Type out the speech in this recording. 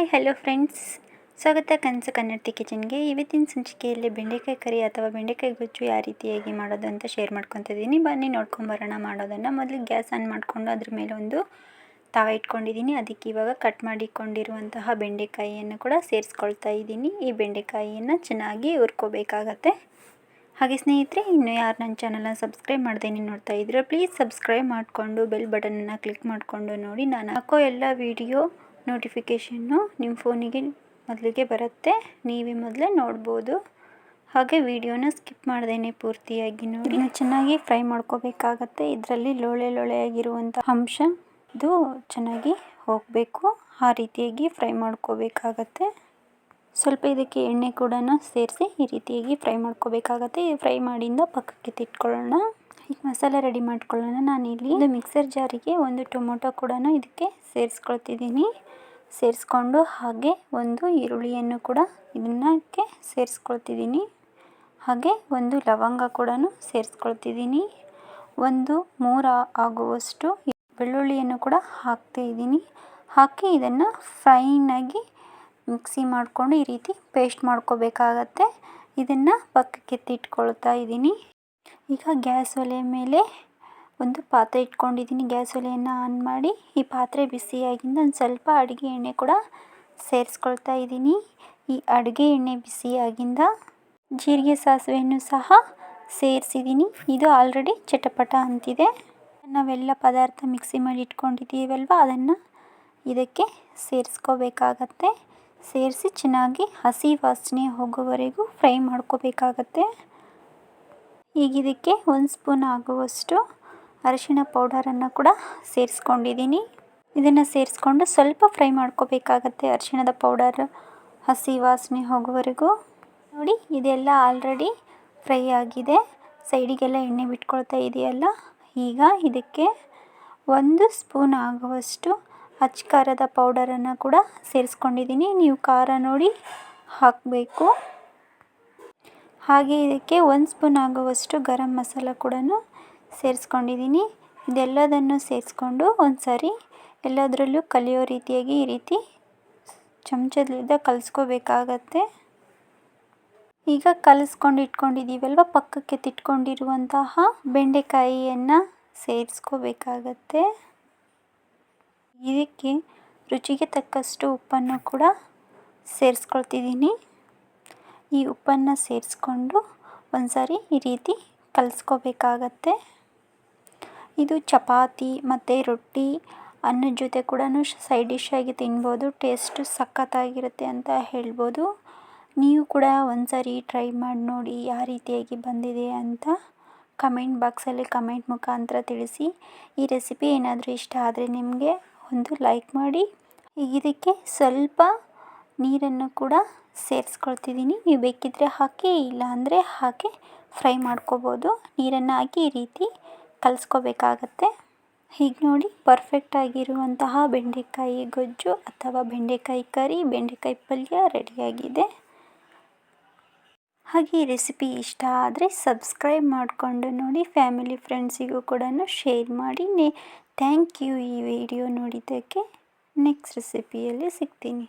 Hi hello friends ಸ್ವಾಗತ ಕನಸು ಕನ್ನಡತಿ ಕಿಚನ್ಗೆ. ಇವತ್ತಿನ ಸಂಚಿಕೆಯಲ್ಲಿ ಬೆಂಡೆಕಾಯಿ ಕರಿ ಅಥವಾ ಬೆಂಡೆಕಾಯಿ ಗೊಜ್ಜು ಯಾವ ರೀತಿಯಾಗಿ ಮಾಡೋದು ಅಂತ ಶೇರ್ ಮಾಡ್ಕೊತಿದ್ದೀನಿ ಬನ್ನಿ ನೋಡ್ಕೊಂಬರೋಣ ಮಾಡೋದನ್ನು. ಮೊದಲು ಗ್ಯಾಸ್ ಆನ್ ಮಾಡಿಕೊಂಡು ಅದ್ರ ಮೇಲೆ ಒಂದು ತಾವ ಇಟ್ಕೊಂಡಿದ್ದೀನಿ. ಅದಕ್ಕೆ ಇವಾಗ ಕಟ್ ಮಾಡಿಕೊಂಡಿರುವಂತಹ ಬೆಂಡೆಕಾಯಿಯನ್ನು ಕೂಡ ಸೇರಿಸ್ಕೊಳ್ತಾ ಇದ್ದೀನಿ. ಈ ಬೆಂಡೆಕಾಯಿಯನ್ನು ಚೆನ್ನಾಗಿ ಹುರ್ಕೋಬೇಕಾಗತ್ತೆ. ಹಾಗೆ ಸ್ನೇಹಿತರೆ, ಇನ್ನು ಯಾರು ನನ್ನ ಚಾನಲನ್ನು ಸಬ್ಸ್ಕ್ರೈಬ್ ಮಾಡ್ದೇನೆ ನೋಡ್ತಾ ಇದ್ರೆ ಪ್ಲೀಸ್ ಸಬ್ಸ್ಕ್ರೈಬ್ ಮಾಡಿಕೊಂಡು ಬೆಲ್ ಬಟನನ್ನು ಕ್ಲಿಕ್ ಮಾಡಿಕೊಂಡು ನೋಡಿ. ನಾನು ಹಾಕೋ ಎಲ್ಲ ವೀಡಿಯೋ ನೋಟಿಫಿಕೇಷನ್ನು ನಿಮ್ಮ ಫೋನಿಗೆ ಮೊದಲಿಗೆ ಬರುತ್ತೆ. ನೀವೇ ಮೊದಲೇ ನೋಡ್ಬೋದು. ಹಾಗೆ ವಿಡಿಯೋನ ಸ್ಕಿಪ್ ಮಾಡ್ದೇನೆ ಪೂರ್ತಿಯಾಗಿ ನೋಡಿ. ಚೆನ್ನಾಗಿ ಫ್ರೈ ಮಾಡ್ಕೋಬೇಕಾಗತ್ತೆ. ಇದರಲ್ಲಿ ಲೋಳೆ ಲೋಳೆಯಾಗಿರುವಂಥ ಅಂಶ ಇದು ಚೆನ್ನಾಗಿ ಹೋಗಬೇಕು. ಆ ರೀತಿಯಾಗಿ ಫ್ರೈ ಮಾಡ್ಕೋಬೇಕಾಗತ್ತೆ. ಸ್ವಲ್ಪ ಇದಕ್ಕೆ ಎಣ್ಣೆ ಕೂಡ ಸೇರಿಸಿ ಈ ರೀತಿಯಾಗಿ ಫ್ರೈ ಮಾಡ್ಕೋಬೇಕಾಗತ್ತೆ. ಫ್ರೈ ಮಾಡಿಂದ ಪಕ್ಕಕ್ಕೆ ತಿಟ್ಕೊಳ್ಳೋಣ. ಈಗ ಮಸಾಲೆ ರೆಡಿ ಮಾಡ್ಕೊಳ್ಳೋಣ. ನಾನಿಲ್ಲಿ ಒಂದು ಮಿಕ್ಸರ್ ಜಾರಿಗೆ ಒಂದು ಟೊಮೊಟೊ ಕೂಡ ಇದಕ್ಕೆ ಸೇರಿಸ್ಕೊಳ್ತಿದ್ದೀನಿ. ಸೇರಿಸ್ಕೊಂಡು ಹಾಗೆ ಒಂದು ಈರುಳ್ಳಿಯನ್ನು ಕೂಡ ಇದನ್ನಕ್ಕೆ ಸೇರಿಸ್ಕೊಳ್ತಿದ್ದೀನಿ. ಹಾಗೆ ಒಂದು ಲವಂಗ ಕೂಡ ಸೇರಿಸ್ಕೊಳ್ತಿದ್ದೀನಿ. ಒಂದು ಮೂರು ಆಗುವಷ್ಟು ಬೆಳ್ಳುಳ್ಳಿಯನ್ನು ಕೂಡ ಹಾಕ್ತಾ ಇದ್ದೀನಿ. ಹಾಕಿ ಇದನ್ನು ಫ್ರೈನಾಗಿ ಮಿಕ್ಸಿ ಮಾಡಿಕೊಂಡು ಈ ರೀತಿ ಪೇಸ್ಟ್ ಮಾಡ್ಕೋಬೇಕಾಗತ್ತೆ. ಇದನ್ನು ಪಕ್ಕಕ್ಕೆ ಎತ್ತಿಟ್ಕೊಳ್ತಾ ಇದ್ದೀನಿ. ಈಗ ಗ್ಯಾಸ್ ಒಲೆ ಮೇಲೆ ಒಂದು ಪಾತ್ರೆ ಇಟ್ಕೊಂಡಿದ್ದೀನಿ. ಗ್ಯಾಸ್ ಒಲೆಯನ್ನು ಆನ್ ಮಾಡಿ ಈ ಪಾತ್ರೆ ಬಿಸಿಯಾಗಿಂದ ಒಂದು ಸ್ವಲ್ಪ ಅಡುಗೆ ಎಣ್ಣೆ ಕೂಡ ಸೇರಿಸ್ಕೊಳ್ತಾ ಇದ್ದೀನಿ. ಈ ಅಡುಗೆ ಎಣ್ಣೆ ಬಿಸಿಯಾಗಿಂದ ಜೀರಿಗೆ, ಸಾಸಿವೆಯನ್ನು ಸಹ ಸೇರಿಸಿದ್ದೀನಿ. ಇದು ಆಲ್ರೆಡಿ ಚಟಪಟ ಅಂತಿದೆ. ನಾವೆಲ್ಲ ಪದಾರ್ಥ ಮಿಕ್ಸಿ ಮಾಡಿ ಇಟ್ಕೊಂಡಿದ್ದೀವಲ್ವ? ಅದನ್ನು ಇದಕ್ಕೆ ಸೇರಿಸ್ಕೋಬೇಕಾಗತ್ತೆ. ಸೇರಿಸಿ ಚೆನ್ನಾಗಿ ಹಸಿ ವಾಸನೆ ಹೋಗೋವರೆಗೂ ಫ್ರೈ ಮಾಡ್ಕೋಬೇಕಾಗತ್ತೆ. ಈಗ ಇದಕ್ಕೆ ಒಂದು ಸ್ಪೂನ್ ಆಗುವಷ್ಟು ಅರಿಶಿಣ ಪೌಡರನ್ನು ಕೂಡ ಸೇರಿಸ್ಕೊಂಡಿದ್ದೀನಿ. ಇದನ್ನು ಸೇರಿಸ್ಕೊಂಡು ಸ್ವಲ್ಪ ಫ್ರೈ ಮಾಡ್ಕೋಬೇಕಾಗತ್ತೆ ಅರಿಶಿಣದ ಪೌಡರ್ ಹಸಿ ವಾಸನೆ ಹೋಗುವವರೆಗೂ. ನೋಡಿ, ಇದೆಲ್ಲ ಆಲ್ರೆಡಿ ಫ್ರೈ ಆಗಿದೆ. ಸೈಡಿಗೆಲ್ಲ ಎಣ್ಣೆ ಬಿಟ್ಕೊಳ್ತಾ ಇದೆಯಲ್ಲ, ಈಗ ಇದಕ್ಕೆ ಒಂದು ಸ್ಪೂನ್ ಆಗುವಷ್ಟು ಅಚ್ಚ ಖಾರದ ಪೌಡರನ್ನು ಕೂಡ ಸೇರಿಸ್ಕೊಂಡಿದ್ದೀನಿ. ನೀವು ಖಾರ ನೋಡಿ ಹಾಕಬೇಕು. ಹಾಗೆ ಇದಕ್ಕೆ ಒಂದು ಸ್ಪೂನ್ ಆಗುವಷ್ಟು ಗರಂ ಮಸಾಲ ಕೂಡ ಸೇರಿಸ್ಕೊಂಡಿದ್ದೀನಿ. ಇದೆಲ್ಲದನ್ನು ಸೇರಿಸ್ಕೊಂಡು ಒಂದು ಸಾರಿ ಎಲ್ಲದರಲ್ಲೂ ಕಲಿಯೋ ರೀತಿಯಾಗಿ ಈ ರೀತಿ ಚಮಚದಿಂದ ಕಲಿಸ್ಕೋಬೇಕಾಗತ್ತೆ. ಈಗ ಕಲಿಸ್ಕೊಂಡು ಇಟ್ಕೊಂಡಿದ್ದೀವಲ್ವ? ಪಕ್ಕಕ್ಕೆ ತಿಟ್ಕೊಂಡಿರುವಂತಹ ಬೆಂಡೆಕಾಯಿಯನ್ನು ಸೇರಿಸ್ಕೋಬೇಕಾಗತ್ತೆ. ಇದಕ್ಕೆ ರುಚಿಗೆ ತಕ್ಕಷ್ಟು ಉಪ್ಪನ್ನು ಕೂಡ ಸೇರಿಸ್ಕೊಳ್ತಿದ್ದೀನಿ. ಈ ಉಪ್ಪನ್ನು ಸೇರಿಸ್ಕೊಂಡು ಒಂದು ಸಾರಿ ಈ ರೀತಿ ಕಲಿಸ್ಕೋಬೇಕಾಗತ್ತೆ. ಇದು ಚಪಾತಿ ಮತ್ತು ರೊಟ್ಟಿ ಅನ್ನದ ಜೊತೆ ಕೂಡ ಸೈಡ್ ಡಿಶ್ಶಾಗಿ ತಿನ್ಬೋದು, ಟೇಸ್ಟ್ ಸಖತ್ತಾಗಿರುತ್ತೆ ಅಂತ ಹೇಳ್ಬೋದು. ನೀವು ಕೂಡ ಒಂದ್ಸರಿ ಸಾರಿ ಟ್ರೈ ಮಾಡಿ ನೋಡಿ ಯಾವ ರೀತಿಯಾಗಿ ಬಂದಿದೆ ಅಂತ ಕಮೆಂಟ್ ಬಾಕ್ಸಲ್ಲಿ ಕಮೆಂಟ್ ಮುಖಾಂತರ ತಿಳಿಸಿ. ಈ ರೆಸಿಪಿ ಏನಾದರೂ ಇಷ್ಟ ಆದರೆ ನಿಮಗೆ ಒಂದು ಲೈಕ್ ಮಾಡಿ. ಇದಕ್ಕೆ ಸ್ವಲ್ಪ ನೀರನ್ನು ಕೂಡ ಸೇರಿಸ್ಕೊಳ್ತಿದ್ದೀನಿ. ನೀವು ಬೇಕಿದ್ದರೆ ಹಾಕಿ, ಇಲ್ಲ ಅಂದರೆ ಹಾಕಿ ಫ್ರೈ ಮಾಡ್ಕೋಬೋದು. ನೀರನ್ನು ಹಾಕಿ ಈ ರೀತಿ ಕಲಿಸ್ಕೋಬೇಕಾಗತ್ತೆ. ಹೀಗೆ ನೋಡಿ ಪರ್ಫೆಕ್ಟಾಗಿರುವಂತಹ ಬೆಂಡೆಕಾಯಿ ಗೊಜ್ಜು ಅಥವಾ ಬೆಂಡೆಕಾಯಿ ಕರಿ, ಬೆಂಡೆಕಾಯಿ ಪಲ್ಯ ರೆಡಿಯಾಗಿದೆ. ಹಾಗೆ ಈ ರೆಸಿಪಿ ಇಷ್ಟ ಆದರೆ ಸಬ್ಸ್ಕ್ರೈಬ್ ಮಾಡಿಕೊಂಡು ನೋಡಿ ಫ್ಯಾಮಿಲಿ ಫ್ರೆಂಡ್ಸಿಗೂ ಕೂಡ ಶೇರ್ ಮಾಡಿ. ಥ್ಯಾಂಕ್ ಯು ಈ ವಿಡಿಯೋ ನೋಡಿದ್ದಕ್ಕೆ. ನೆಕ್ಸ್ಟ್ ರೆಸಿಪಿಯಲ್ಲಿ ಸಿಗ್ತೀನಿ.